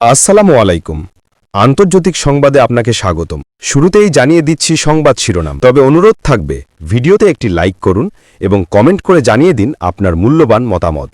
আসসালামু আলাইকুম। আন্তর্জাতিক সংবাদে আপনাকে স্বাগতম। শুরুতেই জানিয়ে দিচ্ছি সংবাদ শিরোনাম। তবে অনুরোধ থাকবে, ভিডিওতে একটি লাইক করুন এবং কমেন্ট করে জানিয়ে দিন আপনার মূল্যবান মতামত।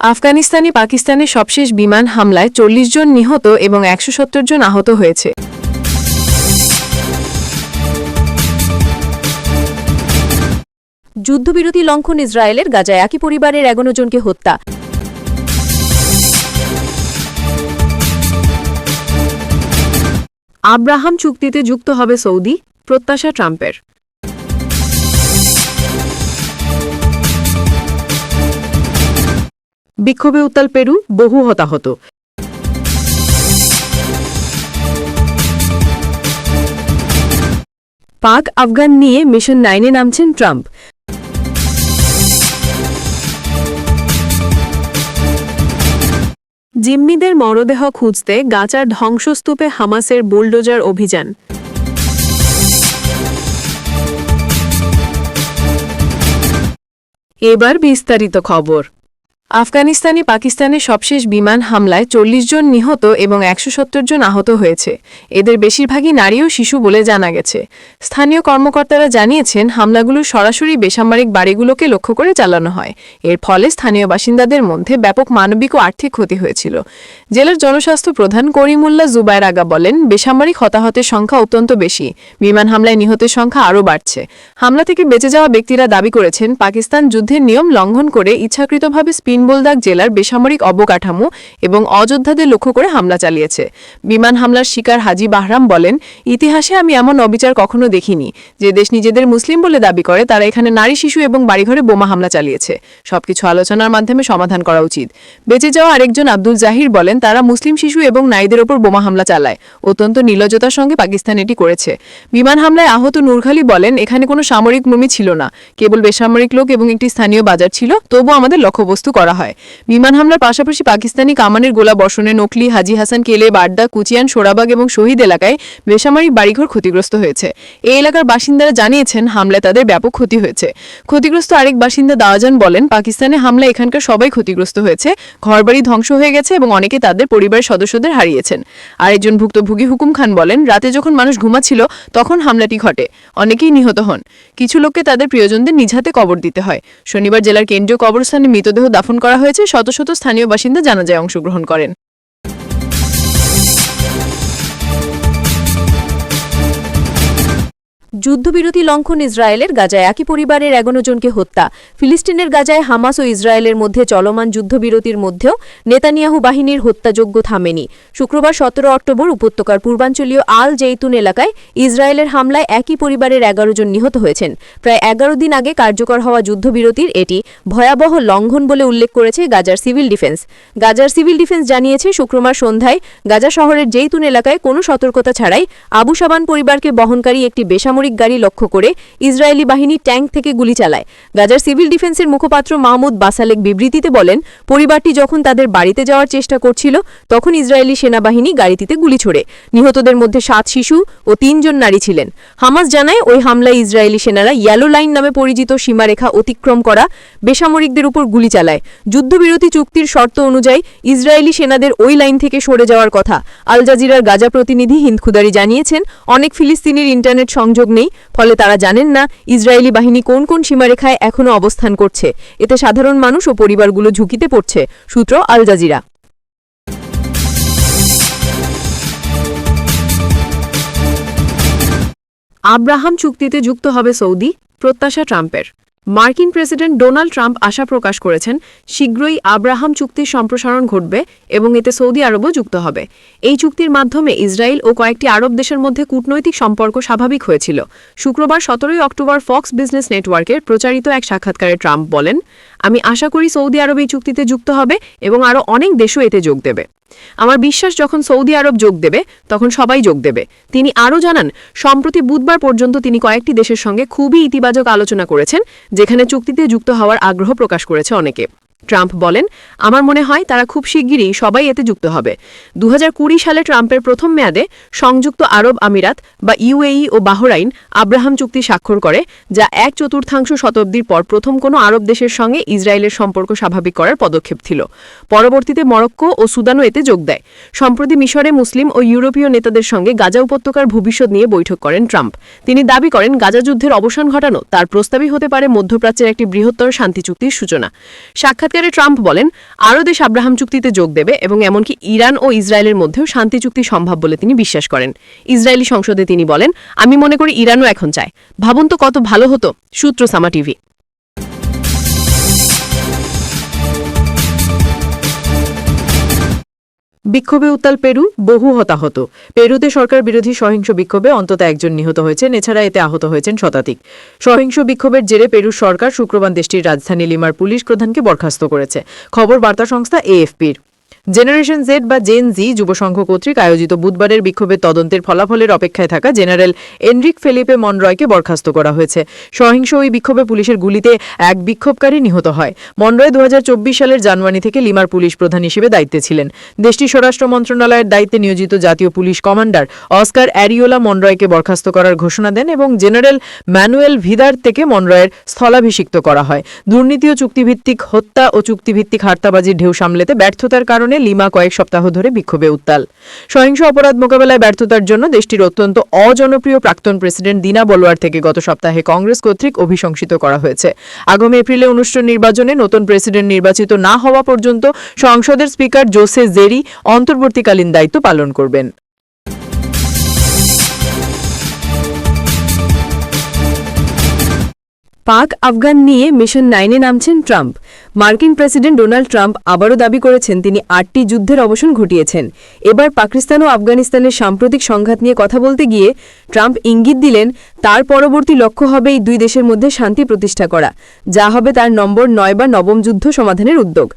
আফগানিস্তানে পাকিস্তানের সবশেষ বিমান হামলায় চল্লিশ জন নিহত এবং একশো সত্তর জন আহত হয়েছে। যুদ্ধবিরতি লঙ্ঘন ইসরায়েলের গাজায় একই পরিবারের এগারো জনকে হত্যা। আব্রাহাম চুক্তিতে যুক্ত হবে সৌদি, প্রত্যাশা ট্রাম্পের। বিক্ষোভে উত্তাল পেরু, বহু হতাহত। পাক, আফগান নিয়ে মিশন নাইনে নামছেন ট্রাম্প। জিম্মিদের মরদেহ খুঁজতে গাজার ধ্বংসস্তূপে হামাসের বুলডোজার অভিযান। এবার বিস্তারিত খবর। আফগানিস্তানে পাকিস্তানের সবশেষ বিমান হামলায় চল্লিশ জন নিহত এবং একশো সত্তর জন আহত হয়েছে। এদের বেশিরভাগই নারী ও শিশু বলে জানা গেছে। স্থানীয় কর্মকর্তারা জানিয়েছেন, হামলাগুলো সরাসরি বেসামরিক বাড়িগুলোকে লক্ষ্য করে চালানো হয়। এর ফলে স্থানীয় বাসিন্দাদের মধ্যে ব্যাপক মানবিক ও আর্থিক ক্ষতি হয়েছিল। জেলার জনস্বাস্থ্য প্রধান করিমুল্লা জুবায়ের আগা বলেন, বেসামরিক হতাহতের সংখ্যা অত্যন্ত বেশি। বিমান হামলায় নিহতের সংখ্যা আরও বাড়ছে। হামলা থেকে বেঁচে যাওয়া ব্যক্তিরা দাবি করেছেন, পাকিস্তান যুদ্ধের নিয়ম লঙ্ঘন করে ইচ্ছাকৃতভাবে স্পিনবোলদাগ জেলার বেসামরিক অবকাঠামো এবং অযোদ্ধাদের লক্ষ্য করে হামলা চালিয়েছে। বিমান হামলার শিকার হাজি বাহরাম বলেন, ইতিহাসে আমি এমন অবিচার কখনো দেখিনি। যে দেশ নিজেদের মুসলিম বলে দাবি করে, তারা এখানে নারী, শিশু এবং বাড়িঘরে বোমা হামলা চালিয়েছে। সবকিছু আলোচনার মাধ্যমে সমাধান করা উচিত। বেঁচে যাওয়া আরেকজন আব্দুল জাহির বলেন, তারা মুসলিম, শিশু এবং নারীদের ওপর বোমা হামলা চালায়। অত্যন্ত নির্লজ্জতার সঙ্গে পাকিস্তান এটি করেছে। বিমান হামলায় আহত নূরখালি বলেন, এখানে কোনো সামরিক মর্মী ছিল না। কেবল বেসামরিক লোক এবং একটি স্থানীয় বাজার ছিল। তবু আমাদের লক্ষ্যবস্তু করা হয়। বিমান হামলার পাশাপাশি পাকিস্তানি কামানের গোলা বর্ষণে নকলি, হাজি হাসান, কেলে, বাড্ডা, কুচিয়ান, সোরাবাগ এবং শহীদ এলাকায় বেসামরিক বাড়িঘর ক্ষতিগ্রস্ত হয়েছে। এই এলাকার বাসিন্দারা জানিয়েছেন, হামলায় তাদের ব্যাপক ক্ষতি হয়েছে। ক্ষতিগ্রস্ত আরেক বাসিন্দা দাওয়াজান বলেন, পাকিস্তানে হামলা এখানকার সবাই ক্ষতিগ্রস্ত হয়েছে। ঘরবাড়ি ধ্বংস হয়ে গেছে এবং অনেকে তাদের পরিবারের সদস্যদের হারিয়েছেন। আরেকজন ভুক্তভোগী হুকুম খান বলেন, রাতে যখন মানুষ ঘুমাচ্ছিল, তখন হামলাটি ঘটে। অনেকেই নিহত হন। কিছু লোককে তাদের প্রিয়জনদের নিজ হাতে কবর দিতে হয়। শনিবার জেলার কেন্দ্রীয় কবরস্থানে মৃতদেহ দাফন করা হয়েছে শত শত স্থানীয় বাসিন্দা জানাজায় অংশগ্রহণ করেন। যুদ্ধবিরতি লঙ্ঘন ইসরায়েলের গাজায়। একই পরিবারের এগারো জনকে হত্যা। ফিলিস্তিনের গাজায় হামাস ও ইসরায়েলের মধ্যে চলমান যুদ্ধবিরতির মধ্যেও নেতানিয়াহু বাহিনীর হত্যাযজ্ঞ থামেনি। শুক্রবার সতেরো অক্টোবর উপত্যকার পূর্বাঞ্চলীয় আল জেইতুন এলাকায় ইসরায়েলের হামলায় একই পরিবারের এগারো জন নিহত হয়েছেন। প্রায় এগারো দিন আগে কার্যকর হওয়া যুদ্ধবিরতির এটি ভয়াবহ লঙ্ঘন বলে উল্লেখ করেছে গাজার সিভিল ডিফেন্স। গাজার সিভিল ডিফেন্স জানিয়েছে, শুক্রবার সন্ধ্যায় গাজা শহরের জেইতুন এলাকায় কোনো সতর্কতা ছাড়াই আবু সাবান পরিবারকে বহনকারী একটি বেসামরিক গাড়ি লক্ষ্য করে ইসরায়েলি বাহিনী ট্যাঙ্ক থেকে গুলি চালায়। গাজার সিভিল ডিফেন্সের মুখপাত্র মাহমুদ বাসালেক বিবৃতিতে বলেন, পরিবারটি যখন তাদের বাড়িতে যাওয়ার চেষ্টা করছিল, তখন ইসরায়েলি সেনাবাহিনী গাড়িটিতে গুলি ছোড়ে। নিহতদের মধ্যে সাত শিশু ও তিনজন নারী ছিলেন। হামাস জানায়, ওই হামলায় ইসরায়েলি সেনারা ইয়েলো লাইন নামে পরিচিত সীমারেখা অতিক্রম করা বেসামরিকদের উপর গুলি চালায়। যুদ্ধবিরতি চুক্তির শর্ত অনুযায়ী ইসরায়েলি সেনাদের ওই লাইন থেকে সরে যাওয়ার কথা। আল জাজিরার গাজা প্রতিনিধি হিন্দ খুদারি জানিয়েছেন, অনেক ফিলিস্তিনির ইন্টারনেট সংযোগ নেই। ফলে তারা জানেন না ইসরায়েলি বাহিনী কোন কোন সীমারেখায় এখনও অবস্থান করছে। এতে সাধারণ মানুষ ও পরিবারগুলো ঝুঁকিতে পড়ছে, সূত্র আল জাজিরা। আব্রাহাম চুক্তিতে যুক্ত হবে সৌদি, প্রত্যাশা ট্রাম্পের। মার্কিন প্রেসিডেন্ট ডোনাল্ড ট্রাম্প আশা প্রকাশ করেছেন, শীঘ্রই আব্রাহাম চুক্তির সম্প্রসারণ ঘটবে এবং এতে সৌদি আরবও যুক্ত হবে। এই চুক্তির মাধ্যমে ইসরায়েল ও কয়েকটি আরব দেশের মধ্যে কূটনৈতিক সম্পর্ক স্বাভাবিক হয়েছিল। শুক্রবার সতেরোই অক্টোবর ফক্স বিজনেস নেটওয়ার্কের প্রচারিত এক সাক্ষাৎকারে ট্রাম্প বলেন, আমি আশা করি সৌদি আরব এই চুক্তিতে যুক্ত হবে এবং আরও অনেক দেশও এতে যোগ দেবে। আমার বিশ্বাস যখন সৌদি আরব যোগ দেবে, তখন সবাই যোগ দেবে। তিনি আরও জানান, সম্প্রতি বুধবার পর্যন্ত তিনি কয়েকটি দেশের সঙ্গে খুবই ইতিবাচক আলোচনা করেছেন, যেখানে চুক্তিতে যুক্ত হওয়ার আগ্রহ প্রকাশ করেছে অনেকে। ট্রাম্প বলেন, আমার মনে হয় তারা খুব শিগগিরই সবাই এতে যুক্ত হবে। দু হাজার কুড়ি সালে ট্রাম্পের প্রথম মেয়াদে সংযুক্ত আরব আমিরাত বা ইউএই ও বাহরাইন আব্রাহাম চুক্তি স্বাক্ষর করে, যা এক চতুর্থাংশ শতাব্দীর পর প্রথম কোনো আরব দেশের সঙ্গে ইসরায়েলের সম্পর্ক স্বাভাবিক করার পদক্ষেপ ছিল। পরবর্তীতে মরক্কো ও সুদানও এতে যোগ দেয়। সম্প্রতি মিশরে মুসলিম ও ইউরোপীয় নেতাদের সঙ্গে গাজা উপত্যকার ভবিষ্যৎ নিয়ে বৈঠক করেন ট্রাম্প। তিনি দাবি করেন, গাজা যুদ্ধের অবসান ঘটানো তার প্রস্তাবই হতে পারে মধ্যপ্রাচ্যের একটি বৃহত্তর শান্তি চুক্তির সূচনা। সাক্ষাৎকারে ট্রাম্প বলেন, আরও দেশ আব্রাহাম চুক্তিতে যোগ দেবে এবং এমনকি ইরান ও ইসরায়েলের মধ্যেও শান্তি চুক্তি সম্ভব বলে তিনি বিশ্বাস করেন। ইসরায়েলি সংসদে তিনি বলেন, আমি মনে করি ইরানও এখন চায়। ভাবুন তো কত ভালো হতো। সূত্র সামা টিভি। বিক্ষোভে উত্তাল পেরু বহু হতাহত। পেরুতে সরকার বিরোধী সহিংস বিক্ষোভে অন্তত একজন নিহত হয়েছেন, এছাড়া এতে আহত হয়েছেন শতাধিক। সহিংস বিক্ষোভের জেরে পেরুর সরকার শুক্রবার দেশটির রাজধানী লিমার পুলিশ প্রধানকে বরখাস্ত করেছে। খবর বার্তা সংস্থা এএফপির। জেনারেশন জেড বা জেন জি যুবসংঘ কর্তৃক আয়োজিত বুধবারের বিক্ষোভের তদন্তের ফলাফলের অপেক্ষায় থাকা জেনারেল এনরিক ফেলিপে মনরয়কে বরখাস্ত করা হয়েছে। সহিংস ওই বিক্ষোভে পুলিশের গুলিতে এক বিক্ষোভকারী নিহত হয়। মনরয় দু সালের জানুয়ারি থেকে লিমার পুলিশ প্রধান হিসেবে দায়িত্বে ছিলেন। দেশটির স্বরাষ্ট্র মন্ত্রণালয়ের দায়িত্বে নিয়োজিত জাতীয় পুলিশ কমান্ডার অস্কার অ্যারিওলা মনরয়কে বরখাস্ত করার ঘোষণা দেন এবং জেনারেল ম্যানুয়েল ভিদার থেকে মনরয়ের স্থলাভিষিক্ত করা হয়। দুর্নীতি ও চুক্তিভিত্তিক হত্যা ও চুক্তিভিত্তিক হার্তাবাজির ঢেউ সামলেতে ব্যর্থতার কারণে লিমা কয়েক সপ্তাহ ধরে বিক্ষোভে উত্তাল। সহিংস অপরাধ মোকাবেলায় ব্যর্থতার জন্য দেশটির অত্যন্ত অজনপ্রিয় প্রাক্তন প্রেসিডেন্ট দিনা বলোয়ার থেকে গত সপ্তাহে কংগ্রেস কর্তৃক অভিশংসিত করা হয়েছে। আগামী এপ্রিলে অনুষ্ঠান নির্বাচনে নতুন প্রেসিডেন্ট নির্বাচিত না হওয়া পর্যন্ত সংসদের স্পিকার জোসে জেরি অন্তর্বর্তীকালীন দায়িত্ব পালন করবেন। পাক আফগান নিয়ে মিশন নাইনে নামছেন ট্রাম্প। মার্কিন প্রেসিডেন্ট ডোনাল্ড ট্রাম্প আবারও দাবি করেছেন তিনি আটটি যুদ্ধের অবসান ঘটিয়েছেন। এবার পাকিস্তান ও আফগানিস্তানের সাম্প্রতিক সংঘাত নিয়ে কথা বলতে গিয়ে ট্রাম্প ইঙ্গিত দিলেন, তার পরবর্তী লক্ষ্য হবে এই দুই দেশের মধ্যে শান্তি প্রতিষ্ঠা করা। যা হবে তার নম্বর নয় বা নবম যুদ্ধ সমাধানের উদ্যোগ।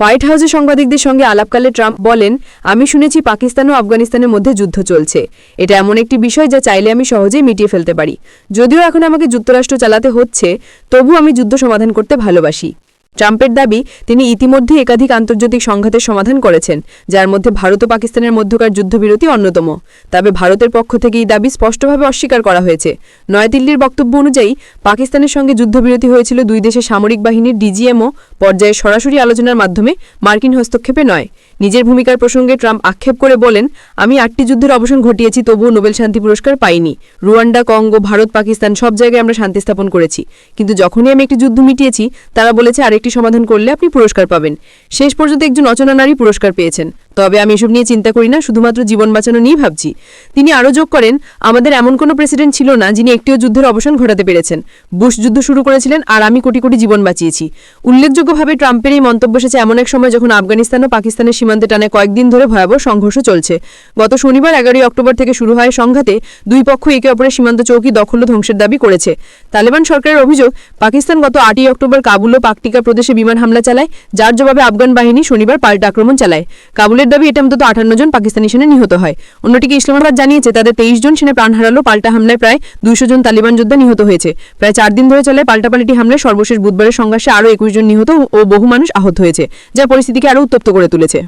হোয়াইট হাউসে সাংবাদিকদের সঙ্গে আলাপকালে ট্রাম্প বলেন, আমি শুনেছি পাকিস্তান ও আফগানিস্তানের মধ্যে যুদ্ধ চলছে। এটা এমন একটি বিষয় যা চাইলে আমি সহজেই মিটিয়ে ফেলতে পারি। যদিও এখন আমাকে যুক্তরাষ্ট্র চালাতে হচ্ছে তবু আমি যুদ্ধ সমাধান করতে ভালোবাসি। ট্রাম্পের দাবি, তিনি ইতিমধ্যে একাধিক আন্তর্জাতিক সংঘাতের সমাধান করেছেন, যার মধ্যে ভারত ও পাকিস্তানের মধ্যকার যুদ্ধবিরতি অন্যতম। তবে ভারতের পক্ষ থেকে এই দাবি স্পষ্টভাবে অস্বীকার করা হয়েছে। নয়াদিল্লির বক্তব্য অনুযায়ী, পাকিস্তানের সঙ্গে যুদ্ধবিরতি হয়েছিল দুই দেশের সামরিক বাহিনীর ডিজিএমও পর্যায়ে সরাসরি আলোচনার মাধ্যমে মার্কিন হস্তক্ষেপে নয়। নিজের ভূমিকার প্রসঙ্গে ট্রাম্প আক্ষেপ করে বলেন, আমি আটটি যুদ্ধের অবসান ঘটিয়েছি, তবুও নোবেল শান্তি পুরস্কার পাইনি। রুয়ান্ডা, কঙ্গো, ভারত, পাকিস্তান সব জায়গায় আমরা শান্তি স্থাপন করেছি। কিন্তু যখনই আমি একটি যুদ্ধ মিটিয়েছি, তারা বলেছে আরেকটি সমাধান করলে আপনি পুরস্কার পাবেন। শেষ পর্যন্ত একজন অচেনা নারী পুরস্কার পেয়েছেন। তবে আমি এসব নিয়ে চিন্তা করি না, শুধুমাত্র জীবন বাঁচানো নিয়ে ভাবছি। তিনি আরও যোগ করেন, আমাদের এমন কোনো প্রেসিডেন্ট ছিল না যিনি একটিও যুদ্ধের অবসান ঘটাতে পেরেছেন। বুশ যুদ্ধ শুরু করেছিলেন আর আমি কোটি কোটি জীবন বাঁচিয়েছি। উল্লেখযোগ্যভাবে ট্রাম্পের এই মন্তব্য এসেছে এমন এক সময় যখন আফগানিস্তান ও পাকিস্তানের সীমান্তে টানে কয়েকদিন ধরে ভয়াবহ সংঘর্ষ চলছে। গত শনিবার এগারোই অক্টোবর থেকে শুরু হয় সংঘাতে দুই পক্ষ একে অপরের সীমান্ত চৌকি দখল ধ্বংসের দাবি করেছে। তালেবান সরকারের অভিযোগ, পাকিস্তান গত আটই অক্টোবর কাবুল ও পাকটিকা প্রদেশে বিমান হামলা চালায়, যার জবাবে আফগান বাহিনী শনিবার পাল্টা আক্রমণ চালায়। কাবুলের দাবি এটা অন্তত আটান্ন জন পাকিস্তানি সেনা নিহত হয়। অন্যটিকে ইসলামাবাদ জানিয়েছে, তাদের তেইশ জন সেনা প্রাণ হারালো, পাল্টা হামলায় প্রায় দুইশো জন তালিবান যোদ্ধা নিহত হয়েছে। প্রায় চার দিন ধরে চলে পাল্টাপাল্টি হামলায় সর্বশেষ বুধবারের সংঘর্ষে আরও একুশ জন নিহত ও বহু মানুষ আহত হয়েছে, যা পরিস্থিতিকে আরও উত্তপ্ত করে তুলেছে।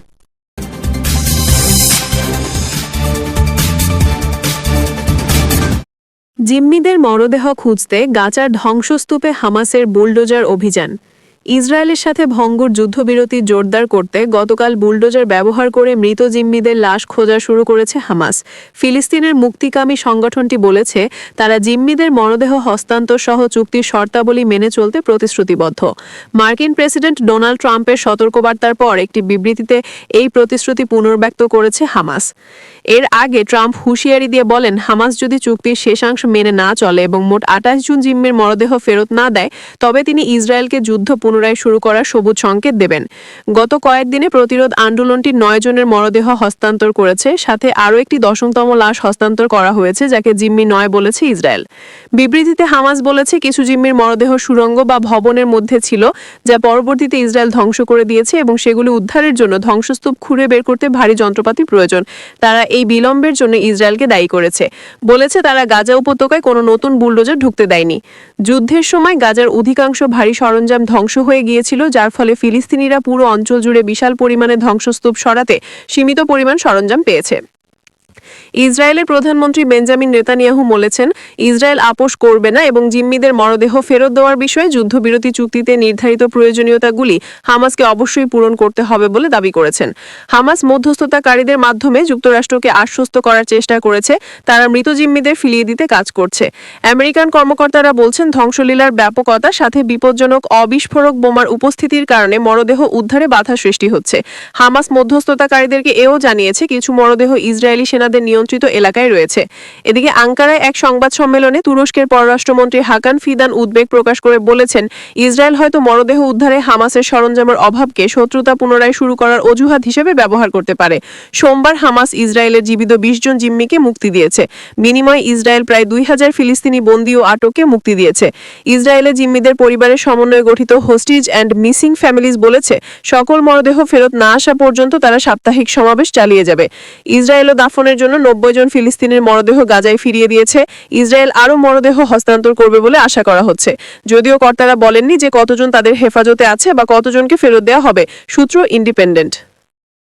জিম্মিদের মরদেহ খুঁজতে গাজার ধ্বংসস্তূপে হামাসের বুলডোজার অভিযান। ইসরায়েলের সাথে ভঙ্গুর যুদ্ধবিরতি জোরদার করতে গতকাল বুলডোজার ব্যবহার করে মৃত জিম্মিদের লাশ খোঁজা শুরু করেছে হামাস। ফিলিস্তিনের মুক্তিকামী সংগঠনটি বলেছে, তারা জিম্মিদের মরদেহ হস্তান্তর সহ চুক্তির শর্তাবলী মেনে চলতে প্রতিশ্রুতিবদ্ধ। মার্কিন প্রেসিডেন্ট ডোনাল্ড ট্রাম্পের সতর্কবার্তার পর একটি বিবৃতিতে এই প্রতিশ্রুতি পুনর্ব্যক্ত করেছে হামাস। এর আগে ট্রাম্প হুঁশিয়ারি দিয়ে বলেন, হামাস যদি চুক্তির শেষাংশ মেনে না চলে এবং মোট আঠাশ জুন জিম্মির মরদেহ ফেরত না দেয়, তবে তিনি ইসরায়েলকে যুদ্ধ পুনরায় শুরু করার সবুজ সংকেত দেবেন। গত কয়েকদিনে প্রতিরোধ আন্দোলনটি নয় জনের মরদেহ হস্তান্তর করেছে, সাথে আরও একটি দশমতম লাশ হস্তান্তর করা হয়েছে, যাকে জিম্মি নয় বলেছে ইসরায়েল। বিবৃতিতে হামাস বলেছে, কিছু জিম্মির মরদেহ সুড়ঙ্গ বা ভবনের মধ্যে ছিল, যা পরবর্তীতে ইসরায়েল ধ্বংস করে দিয়েছে এবং সেগুলি উদ্ধারের জন্য ধ্বংসস্তূপ খুঁড়ে বের করতে ভারী যন্ত্রপাতি প্রয়োজন। তারা এই বিলম্বের জন্য ইসরায়েলকে দায়ী করেছে। বলেছে, তারা গাজা উপত্যকায় কোনো নতুন বুলডোজার ঢুকতে দেয়নি। যুদ্ধের সময় গাজার অধিকাংশ ভারী সরঞ্জাম ধ্বংস হয়ে গিয়েছিল, যার ফলে ফিলিস্তিনিরা পুরো অঞ্চল জুড়ে বিশাল পরিমাণে ধ্বংসস্তূপ সরাতে সীমিত পরিমাণ সরঞ্জাম পেয়েছে। ইসরায়েলের প্রধানমন্ত্রী বেঞ্জামিন নেতানিয়াহু বলেছেন, ইসরায়েল আপোষ করবে না এবং জিম্মিদের মরদেহ ফেরত দেওয়ার বিষয়ে যুদ্ধবিরতি চুক্তিতে নির্ধারিত প্রয়োজনীয়তাগুলি হামাসকে অবশ্যই পূরণ করতে হবে বলে দাবি করেছেন। হামাস মধ্যস্থতাকারীদের মাধ্যমে যুক্তরাষ্ট্রকে আশ্বস্ত করার চেষ্টা করেছে, তারা মৃত জিম্মিদের ফিরিয়ে দিতে কাজ করছে। আমেরিকান কর্মকর্তারা বলছেন, ধ্বংসলীলার ব্যাপকতা, সাথে বিপজ্জনক অবিস্ফোরক বোমার উপস্থিতির কারণে মরদেহ উদ্ধারে বাধা সৃষ্টি হচ্ছে। হামাস মধ্যস্থতাকারীদেরকে এও জানিয়েছে, কিছু মরদেহ ইসরায়েলি সেনাদের নিয়ন্ত্রিত এলাকায় রয়েছে। এদিকে আঙ্কারায় এক সংবাদ সম্মেলনে তুরস্কের পররাষ্ট্রমন্ত্রী হাকান ফিদান উদ্বেগ প্রকাশ করে বলেছেন, ইসরায়েল হয়তো মরদেহ উদ্ধারে হামাসের সরঞ্জামের অভাবকে শত্রুতা পুনরায় শুরু করার অজুহাত হিসেবে ব্যবহার করতে পারে। সোমবার হামাস ইসরায়েলের জীবিত বিশ জন জিম্মিকে মুক্তি দিয়েছে। বিনিময়ে ইসরায়েল প্রায় দুই হাজার ফিলিস্তিনি বন্দী ও আটককে মুক্তি দিয়েছে। ইসরায়েলের জিম্মিদের পরিবারের সমন্বয়ে গঠিত হোস্টিজ অ্যান্ড মিসিং ফ্যামিলিজ বলেছে, সকল মরদেহ ফেরত না আসা পর্যন্ত তারা সাপ্তাহিক সমাবেশ চালিয়ে যাবে। ইসরায়েলও দাফনের জন্য নব্বই জন ফিলিস্তিনের মরদেহ গাজায় ফিরিয়ে দিয়েছে। ইসরায়েল আরও মরদেহ হস্তান্তর করবে বলে আশা করা হচ্ছে। যদিও কর্তারা বলেননি যে কতজন তাদের হেফাজতে আছে বা কতজনকে ফেরত দেওয়া হবে। সূত্র ইন্ডিপেন্ডেন্ট